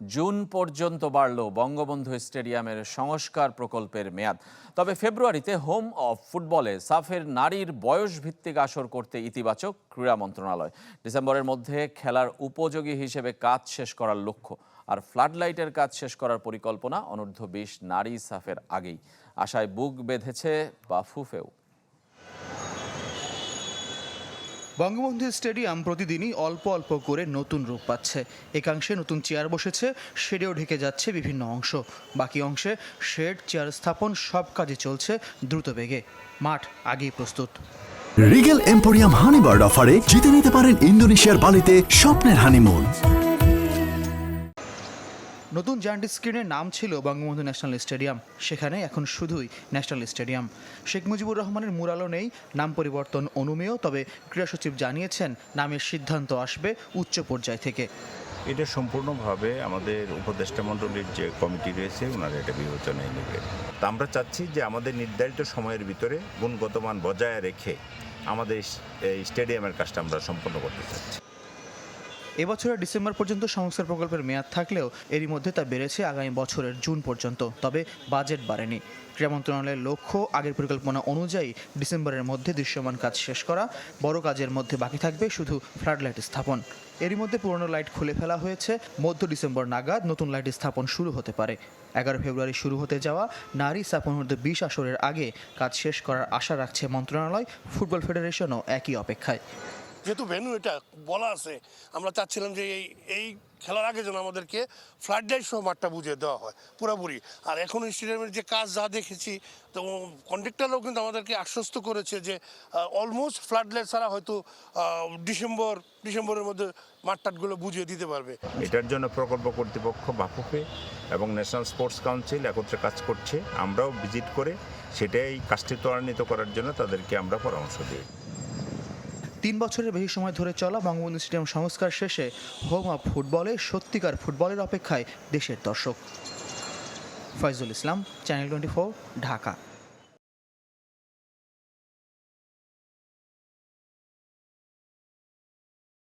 June পর্যন্ত বাড়ল বঙ্গবন্ধু স্টেডিয়ামের সংস্কার প্রকল্পের মেয়াদ। তবে ফেব্রুয়ারিতে হোম অফ ফুটবলে সাফের নারীর বয়স ভিত্তিক আসর করতে ইতিবাচক ক্রীড়া মন্ত্রণালয়। ডিসেম্বরের মধ্যে খেলার উপযোগী হিসেবে কাজ শেষ করার লক্ষ্য। আর ফ্লাডলাইটের কাজ শেষ করার পরিকল্পনা অনূর্ধ্ব বিশ নারী সাফের আগেই। আশায় বুক বেঁধেছে বাফুফেও। বঙ্গবন্ধু স্টেডিয়াম প্রতিদিনই অল্প অল্প করে নতুন রূপ পাচ্ছে। একাংশে নতুন চেয়ার বসেছে শেডেও ঢেকে যাচ্ছে বিভিন্ন অংশ। বাকি অংশে শেড, চেয়ার স্থাপন, সব কাজে চলছে দ্রুত বেগে। মাঠ আগেই প্রস্তুত। রিগেল এম্পোরিয়াম হানিবার্ড অফারে জিতে নিতে পারেন ইন্দোনেশিয়ার বালিতে স্বপ্নের হানিমুন। নতুন জায়ান্ট স্ক্রিনের নাম ছিল বঙ্গবন্ধু ন্যাশনাল স্টেডিয়াম। সেখানে এখন শুধুই ন্যাশনাল স্টেডিয়াম। শেখ মুজিবুর রহমানের মুরালো নেই, নাম পরিবর্তন অনুমেয়, তবে ক্রীড়া সচিব জানিয়েছেন, নামের সিদ্ধান্ত আসবে উচ্চ পর্যায় থেকে। এটা সম্পূর্ণভাবে আমাদের উপদেষ্টা মণ্ডলীর যে কমিটি রয়েছে ওনারা এটা বিবেচনায় নেবে। তা আমরা চাচ্ছি যে আমাদের নির্ধারিত সময়ের ভিতরে গুণগত মান বজায় রেখে আমাদের এই- স্টেডিয়ামের কাজটা আমরা সম্পন্ন করতে চাচ্ছি। এবছরের ডিসেম্বর পর্যন্ত সংস্কার প্রকল্পের মেয়াদ থাকলেও এরই মধ্যে তা বেড়েছে আগামী বছরের জুন পর্যন্ত, তবে বাজেট বাড়েনি। ক্রীড়া মন্ত্রণালয়ের লক্ষ্য আগের পরিকল্পনা অনুযায়ী ডিসেম্বরের মধ্যে দৃশ্যমান কাজ শেষ করা, বড় কাজের মধ্যে বাকি থাকবে শুধু ফ্লাড লাইট স্থাপন। এরই মধ্যে পুরনো লাইট খুলে ফেলা হয়েছে, মধ্য ডিসেম্বর নাগাদ নতুন লাইট স্থাপন শুরু হতে পারে। এগারো ফেব্রুয়ারি শুরু হতে যাওয়া নারী স্থাপন মধ্যে বিশ আসরের আগে কাজ শেষ করার আশা রাখছে মন্ত্রণালয়, ফুটবল ফেডারেশনও একই অপেক্ষায়। যেহেতু ভেন্যু এটা বলা আছে, আমরা চাচ্ছিলাম যে এই এই খেলার আগে যেন আমাদেরকে ফ্লাড লাইট সহ মাঠটা বুঝিয়ে দেওয়া হয়, পুরোপুরি। আর এখন স্টেডিয়ামের যে কাজ যা দেখেছি, তো কন্ট্রাক্টররাও কিন্তু আমাদেরকে আশ্বস্ত করেছে যে অলমোস্ট ফ্লাড লাইট ছাড়া হয়তো ডিসেম্বর, ডিসেম্বরের মধ্যে মাঠ টাটগুলো বুঝিয়ে দিতে পারবে। এটার জন্য প্রকল্প কর্তৃপক্ষ বাফুফে এবং ন্যাশনাল স্পোর্টস কাউন্সিল একত্রে কাজ করছে। আমরাও ভিজিট করে সেটাই কাজটি ত্বরান্বিত করার জন্য তাদেরকে আমরা পরামর্শ দিই। তিন বছরের বেশি সময় ধরে চলা বঙ্গবন্ধু স্টেডিয়াম সংস্কার শেষে হোম অফ ফুটবলে সত্যিকার ফুটবলের অপেক্ষায় দেশের দর্শক। Foyzul Islam, channel twenty Dhaka.